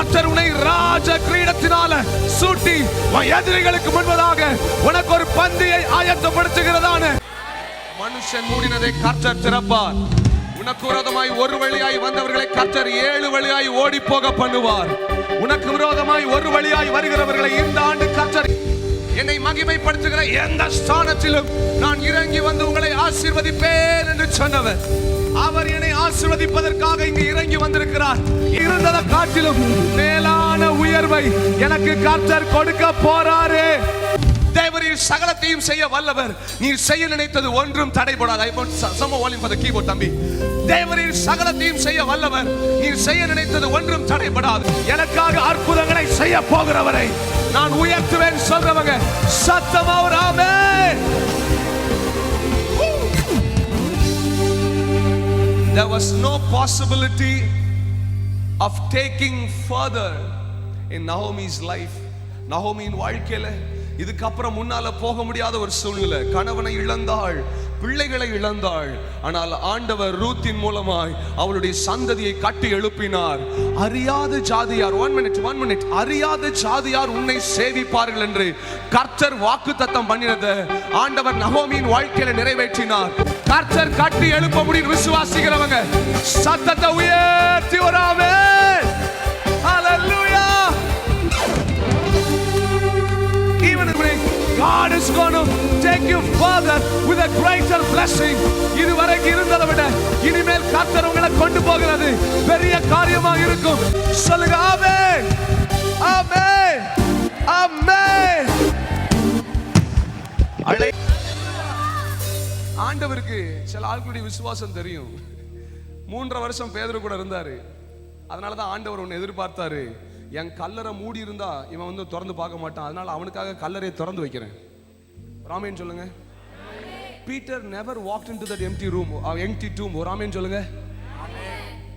கர்த்தர் உன்னை ராஜ கிரீடத்தினால சூட்டி எதிரிகளுக்கு முன்பதாக உனக்கு ஒரு பந்தியை ஆயத்தப்படுத்துகிறதான. மனுஷன் மூடினதை கர்த்தர் திறப்பார். உனக்கு விரோதமாய் ஒரு வழியாய் வந்தவர்களை கர்த்தர் ஏழு வழியாய் ஓடி போக பண்ணுவார். உனக்கு விரோதமாய் ஒரு வழியாய் வருகிறவர்களை இந்த ஆண்டு கர்த்தர் என்னை மகிமைப்படுத்துகிற எந்த ஸ்தானத்திலும் நான் இறங்கி வந்து உங்களை ஆசீர்வதிப்பேன் என்று சொன்னவர். அவர் என்னை ஆசீர்வதிப்பதற்காக இங்கு இறங்கி வந்திருக்கிறார். இருந்ததை காட்டிலும் மேலான உயர்வை எனக்கு கர்த்தர் கொடுக்க போறாரு. தேவரீர் சகலத்தையும் செய்ய வல்லவர். நீர் செய்ய நினைத்தது ஒன்றும் தடைபடாது. I want some volume for the keyboard தம்பி. தேவரீர் சகலத்தையும் செய்ய வல்லவர். நீர் செய்ய நினைத்தது ஒன்றும் தடைபடாது. எனக்காக அற்புதங்களை செய்ய போகிறவரை நான் உயர்த்துவேன் சொல்றவங்க சத்தமா ஒரு ஆமென் There was no possibility of taking further in Naomi's life. நகோமியின் வாழ்க்கையில இதுக்கப்புறம் முன்னால போக முடியாத ஒரு சூழ்நிலை கணவனை இழந்தாள் பிள்ளைகளை இழந்தாள். ஆனால் ஆண்டவர் ரூத்தின் மூலமாய் அவளுடைய சந்ததியை கட்டி எழுப்பினார். அறியாத ஜாதியார் ஒன் மினிட் ஒன் மினிட் அறியாத ஜாதியார் உன்னை சேவிப்பார்கள் என்று கர்த்தர் வாக்கு தத்தம் பண்ணினத ஆண்டவர் நகோமியின் வாழ்க்கையில நிறைவேற்றினார். கர்த்தர் கட்டி எழுப்ப முடியும் விசுவாசிக்கிறவங்க சத்தத்தை உயர்த்தி வராமே God is going to take you further with a great blessing இதுவரைக்கும் இருந்ததை விட இனிமேல் கர்த்தர் உங்களை கொண்டு போகிறது. பெரிய காரியமா இருக்கும். சொல்லுங்க ஆமே ஆமே ஆமே அழை ஆண்டவருக்கு சில ஆட்களுடைய விசுவாசம் தெரியும். மூன்றரை வருஷம் பேதர் கூட இருந்தாரு. அதனால தான் ஆண்டவர் ஒன்று எதிர்பார்த்தாரு. என் கல்லறை மூடி இருந்தா இவன் வந்து திறந்து பார்க்க மாட்டான். அதனால அவனுக்காக கல்லறையை திறந்து வைக்கிறேன். ராமேன்னு சொல்லுங்க. Peter never walked into that empty room empty tomb ramen சொல்லுங்க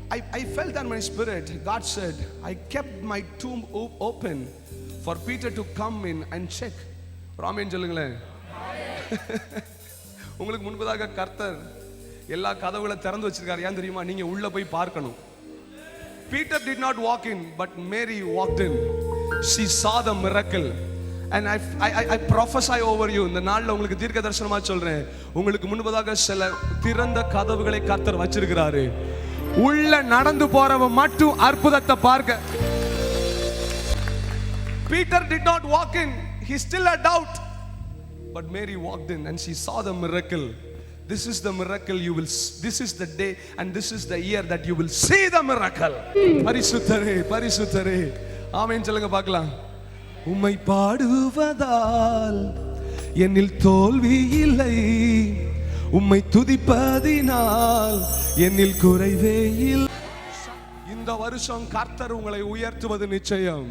I, I felt that my spirit, God said, I kept my tomb open for Peter to come in and check. ராமேன் சொல்லுங்களேன் உங்களுக்கு முன்பதாக கர்த்தர் எல்லா கதவுகளை திறந்து வச்சிருக்காரு ஏன் தெரியுமா நீங்க உள்ள போய் பார்க்கணும் Peter did not walk in but Mary walked in she saw the miracle and I, I, I, I prophesy over you இந்த நாள்ல உங்களுக்கு தீர்க்க தரிசனமா சொல்றேன் உங்களுக்கு முன்பதாக சில திறந்த கதவுகளை கர்த்தர் வச்சிருக்கிறாரு உள்ள நடந்து போறவன் மட்டும் அற்புதத்தை பார்க்க Peter did not walk in he still had doubt but Mary walked in and she saw the miracle. This is the miracle you will, s- this is the day and this is the year that you will see the miracle. பரிசுத்தரே பரிசுத்தரே ஆமென் சொல்லுங்க பார்க்கலாம் உம்மை பாடுவதால் என்னில் தோல்வி இல்லை. உம்மை துதிப்பதினால் என்னில் குறைவே இல்லை. இந்த வருஷம் கர்த்தர் உங்களை உயர்த்துவது நிச்சயம்.